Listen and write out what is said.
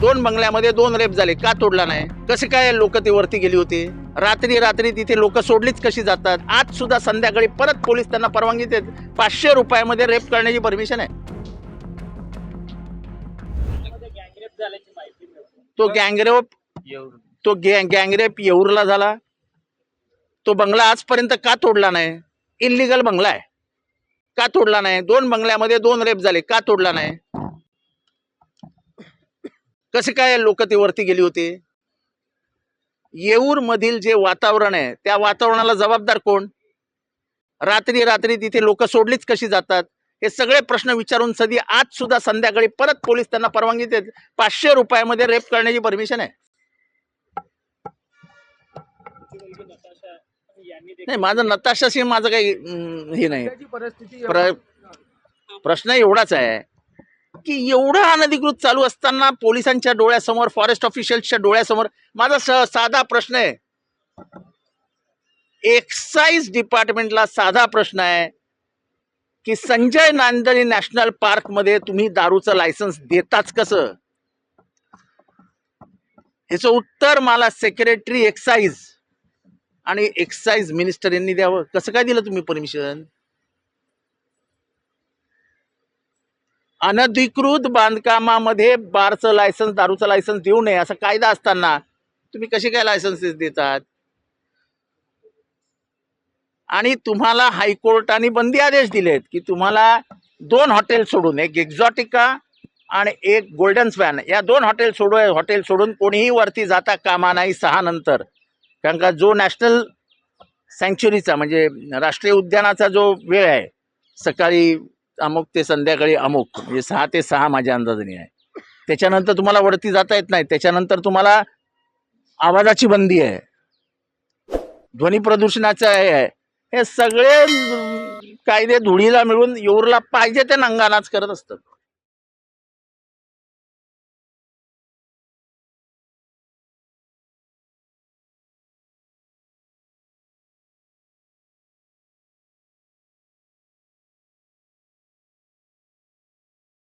दोन बंगल्यामध्ये दोन रेप झाले का तोडला नाही? कसे काय लोक ते वरती गेली होती? रात्री रात्री तिथे लोक सोडलीच कशी जातात? आज सुद्धा संध्याकाळी परत पोलीस त्यांना परवानगी देत पाचशे रुपयामध्ये रेप करण्याची परमिशन आहे. तो गँगरेप तो गँगरेप येऊरला झाला. तो बंगला आजपर्यंत का तोडला नाही? इलिगल बंगला आहे. का तोडला नाही? दोन बंगल्यामध्ये दोन रेप झाले का तोडला नाही? कसे काय लोक ते वरती गेली होती? येऊर मधील जे वातावरण आहे त्या वातावरणाला जबाबदार कोण? रात्री रात्री तिथे लोक सोडलीच कशी जातात? हे सगळे प्रश्न विचारून सदी आज सुद्धा संध्याकाळी परत पोलीस त्यांना परवानगी देत पाचशे रुपयामध्ये रेप करण्याची परमिशन आहे. नाही माझं नताशाशी माझं काही हे नाही. प्रश्न एवढाच आहे. की एवढं अनधिकृत चालू असताना पोलिसांच्या डोळ्यासमोर फॉरेस्ट ऑफिशियल्सच्या डोळ्यासमोर माझा स साधा प्रश्न आहे. एक्साईज डिपार्टमेंटला साधा प्रश्न आहे की संजय नांदणी नॅशनल पार्कमध्ये तुम्ही दारूचं लायसन्स देताच कसं? ह्याचं उत्तर मला सेक्रेटरी एक्साईज आणि एक्साईज मिनिस्टर यांनी द्यावं. कसं काय दिलं तुम्ही परमिशन अनधिकृत बांधकामामध्ये बारचं लायसन्स दारूचं लायसन्स देऊ नये असा कायदा असताना तुम्ही कसे काय लायसन्सेस देतात? आणि तुम्हाला हायकोर्टाने बंदी आदेश दिलेत की तुम्हाला दोन हॉटेल सोडून एक एक्झॉटिका आणि एक गोल्डन स्पॅन या दोन हॉटेल सोडू हॉटेल सोडून कोणीही वरती जाता कामा नाही सहा नंतर. कारण का जो नॅशनल सँक्च्युरीचा म्हणजे राष्ट्रीय उद्यानाचा जो वेळ आहे सकाळी अमुक ते संध्याकाळी अमुक म्हणजे सहा ते सहा माझ्या अंदाजाने आहे. त्याच्यानंतर तुम्हाला वरती जाता येत नाही. त्याच्यानंतर तुम्हाला आवाजाची बंदी आहे. ध्वनी प्रदूषणाचं हे आहे. हे सगळे कायदे धुळीला मिळून येऊरला पाहिजे ते नंगानाच करत असतात.